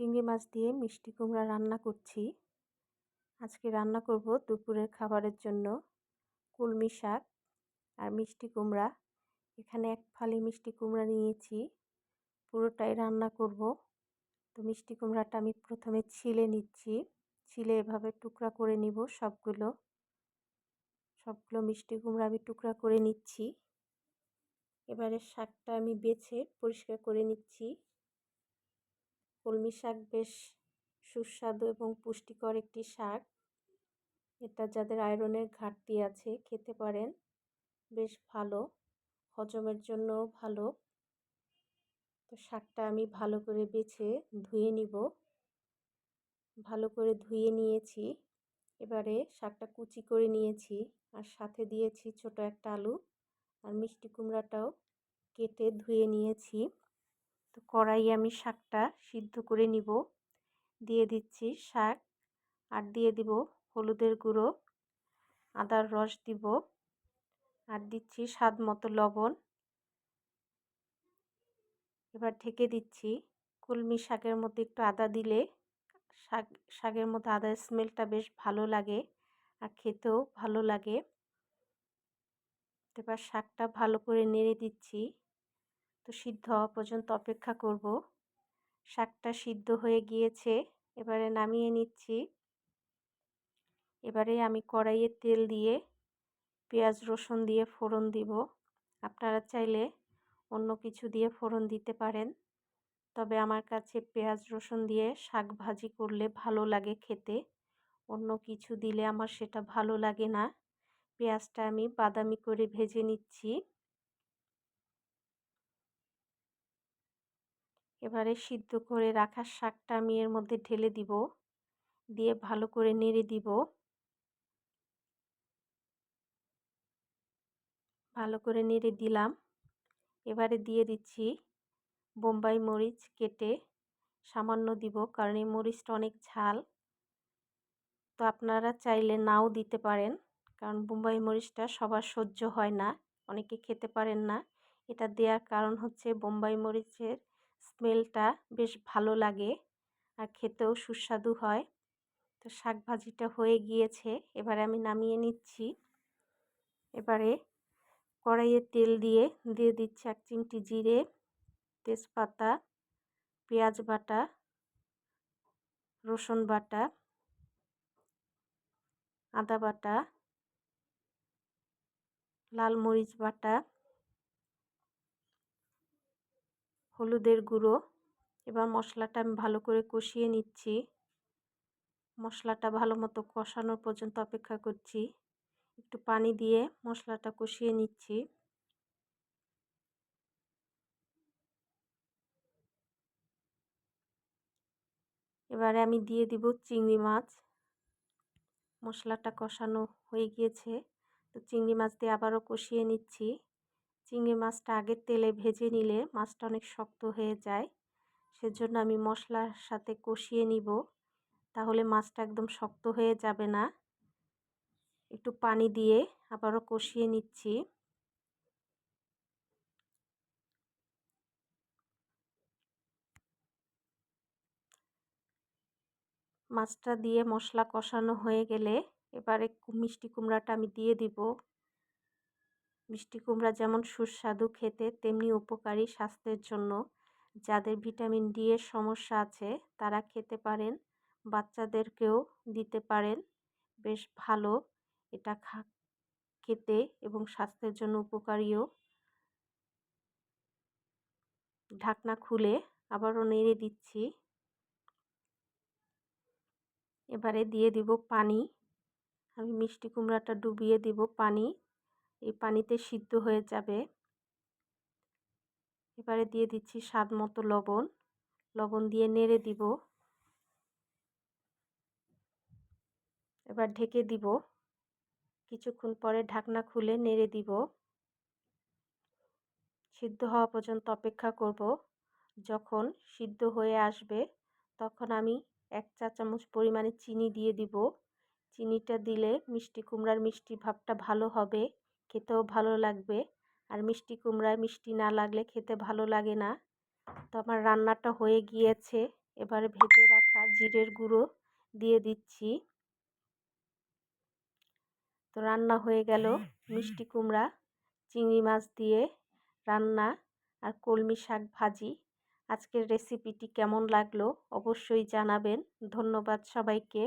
চিংড়ি মাছ দিয়ে মিষ্টি কুমড়া রান্না করছি। আজকে রান্না করব দুপুরের খাবারের জন্য কুলমি শাক আর মিষ্টি কুমড়া। এখানে এক ফালি মিষ্টি কুমড়া নিয়েছি, পুরোটাই রান্না করব। তো মিষ্টি কুমড়াটা আমি প্রথমে ছিলে নিচ্ছি, ছিলে এভাবে টুকরা করে নিব সবগুলো। সবগুলো মিষ্টি কুমড়া আমি টুকরা করে নিচ্ছি। এবারে শাকটা আমি বেছে পরিষ্কার করে নিচ্ছি। কলমি শাক বেশ সুস্বাদু এবং পুষ্টিকর একটি শাক। এটা যাদের আয়রনের ঘাটতি আছে, খেতে পারেন। বেশ ভালো, হজমের জন্যও ভালো। তো শাকটা আমি ভালো করে বেছে ধুয়ে নিব। ভালো করে ধুয়ে নিয়েছি। এবারে শাকটা কুচি করে নিয়েছি আর সাথে দিয়েছি ছোট একটা আলু আর মিষ্টি কুমড়াটাও কেটে ধুয়ে নিয়েছি। তো কড়াই আমি শাকটা সিদ্ধ করে নিব। দিয়ে দিচ্ছি শাক আর দিয়ে দিব হলুদের গুঁড়ো, আদার রস দিব আর দিচ্ছি স্বাদ মতো লবণ। এবার ঢেকে দিচ্ছি কলমি শাকের মধ্যে একটু আদা দিলে শাক, শাকের মধ্যে আদার স্মেলটা বেশ ভালো লাগে আর খেতেও ভালো লাগে। এবার শাকটা ভালো করে নেড়ে দিচ্ছি। তো সিদ্ধ হওয়া পর্যন্ত অপেক্ষা করব। শাকটা সিদ্ধ হয়ে গিয়েছে, এবারে নামিয়ে নিচ্ছি। এবারে আমি কড়াইয়ে তেল দিয়ে পেঁয়াজ, রসুন দিয়ে ফোড়ন দিব। আপনারা চাইলে অন্য কিছু দিয়ে ফোড়ন দিতে পারেন। তবে আমার কাছে পেঁয়াজ, রসুন দিয়ে শাক ভাজি করলে ভালো লাগে খেতে। অন্য কিছু দিলে আমার সেটা ভালো লাগে না। পেঁয়াজটা আমি বাদামি করে ভেজে নিচ্ছি। এবারে সিদ্ধ করে রাখা শাকটা আমি এর মধ্যে ঢেলে দিব। দিয়ে ভালো করে নেড়ে দিব। ভালো করে নেড়ে দিলাম। এবারে দিয়ে দিচ্ছি বোম্বাই মরিচ কেটে সামান্য দিব, কারণ এই মরিচটা অনেক ঝাল। তো আপনারা চাইলে নাও দিতে পারেন, কারণ বোম্বাই মরিচটা সবার সহ্য হয় না, অনেকে খেতে পারেন না। এটা দেওয়ার কারণ হচ্ছে বোম্বাই মরিচের স্মেলটা বেশ ভালো লাগে আর খেতেও সুস্বাদু হয়। তো শাক ভাজিটা হয়ে গিয়েছে, এবারে আমি নামিয়ে নিচ্ছি। এবারে কড়াইয়ে তেল দিয়ে দিয়ে দিচ্ছি এক চিমটি জিরে, তেজপাতা, পেঁয়াজ বাটা, রসুন বাটা, আদা বাটা, লাল মরিচ বাটা হলুদের গুঁড়ো। এবার মশলাটা আমি ভালো করে কষিয়ে নিচ্ছি। মশলাটা ভালো মতো কষানোর পর্যন্ত অপেক্ষা করছি। একটু পানি দিয়ে মশলাটা কষিয়ে নিচ্ছি। এবারে আমি দিয়ে দিব চিংড়ি মাছ। মশলাটা কষানো হয়ে গিয়েছে। তো চিংড়ি মাছ দিয়ে আবারও কষিয়ে নিচ্ছি। চিংড়ি মাছটা আগের তেলে ভেজে নিলে মাছটা অনেক শক্ত হয়ে যায়। সেজন্য আমি মশলার সাথে কষিয়ে নিব। তাহলে মাছটা একদম শক্ত হয়ে যাবে না। একটু পানি দিয়ে আবারও কষিয়ে নিচ্ছি। মাছটা দিয়ে মশলা কষানো হয়ে গেলে এবারে মিষ্টি কুমড়াটা আমি দিয়ে দিব। মিষ্টি কুমড়া যেমন সুস্বাদু খেতে, তেমনি উপকারী স্বাস্থ্যের জন্য। যাদের ভিটামিন ডি এর সমস্যা আছে, তারা খেতে পারেন, বাচ্চাদেরকেও দিতে পারেন। বেশ ভালো, এটা খা, খেতে এবং স্বাস্থ্যের জন্য উপকারীও। ঢাকনা খুলে আবারও নেড়ে দিচ্ছি। এবারে দিয়ে দিব পানি। আমি মিষ্টি কুমড়াটা ডুবিয়ে দিব পানি। এই পানিতে সিদ্ধ হয়ে যাবে। এবারে দিয়ে দিচ্ছি স্বাদ মতো লবণ। লবণ দিয়ে নেড়ে দিব। এবার ঢেকে দিব। কিছুক্ষণ পরে ঢাকনা খুলে নেড়ে দিব। সিদ্ধ হওয়া পর্যন্ত অপেক্ষা করব। যখন সিদ্ধ হয়ে আসবে, তখন আমি এক চা চামচ পরিমাণে চিনি দিয়ে দিব। চিনিটা দিলে মিষ্টি কুমড়ার মিষ্টি ভাবটা ভালো হবে। খেতেও ভালো লাগবে। আর মিষ্টি কুমড়ায় মিষ্টি না লাগলে খেতে ভালো লাগে না। তো আমার রান্নাটা হয়ে গিয়েছে। এবারে ভেজে রাখা জিরের গুঁড়ো দিয়ে দিচ্ছি। তো রান্না হয়ে গেল মিষ্টি কুমড়া, চিংড়ি মাছ দিয়ে রান্না আর কলমি শাক ভাজি। আজকের রেসিপিটি কেমন লাগল অবশ্যই জানাবেন। ধন্যবাদ সবাইকে।